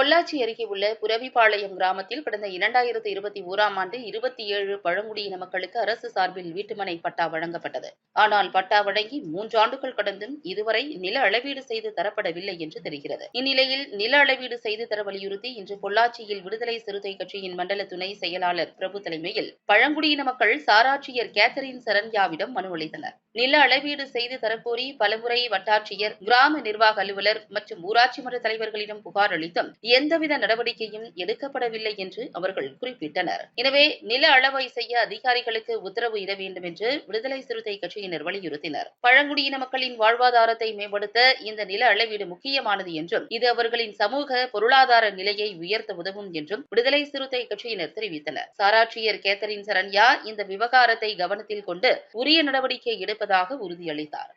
பொள்ளாச்சி அருகே உள்ள புரவிபாளையம் கிராமத்தில் கடந்த இரண்டாயிரத்து இருபத்தி ஓராம் ஆண்டு இருபத்தி ஏழு பழங்குடியின மக்களுக்கு அரசு சார்பில் வீட்டுமனை பட்டா வழங்கப்பட்டது. ஆனால் பட்டா வழங்கி மூன்றாண்டுகள் கடந்தும் இதுவரை நில அளவீடு செய்து தரப்படவில்லை என்று தெரிகிறது. இந்நிலையில் நில அளவீடு செய்து தர வலியுறுத்தி இன்று பொள்ளாச்சியில் விடுதலை சிறுத்தை கட்சியின் மண்டல துணை செயலாளர் பிரபு தலைமையில் பழங்குடியின மக்கள் சாராட்சியர் கேத்தரின் சரண்யாவிடம் மனு அளித்தனர். நில அளவீடு செய்து தரக்கோரி பலமுறை வட்டாட்சியர் கிராம நிர்வாக அலுவலர் மற்றும் ஊராட்சி மன்ற தலைவர்களிடம் புகார் அளித்தும் எந்தவித நடவடிக்கையும் எடுக்கப்படவில்லை என்று அவர்கள் குறிப்பிட்டனர். எனவே நில அளவை செய்ய அதிகாரிகளுக்கு உத்தரவு இட வேண்டும் என்று விடுதலை சிறுத்தை கட்சியினர் வலியுறுத்தினர். பழங்குடியின மக்களின் வாழ்வாதாரத்தை மேம்படுத்த இந்த நில அளவீடு முக்கியமானது என்றும் இது அவர்களின் சமூக பொருளாதார நிலையை உயர்த்த உதவும் என்றும் விடுதலை சிறுத்தை கட்சியினர் தெரிவித்தனர். சாராட்சியர் கேத்தரின் சரண்யா இந்த விவகாரத்தை கவனத்தில் கொண்டு உரிய நடவடிக்கை எடுப்பதாக உறுதியளித்தார்.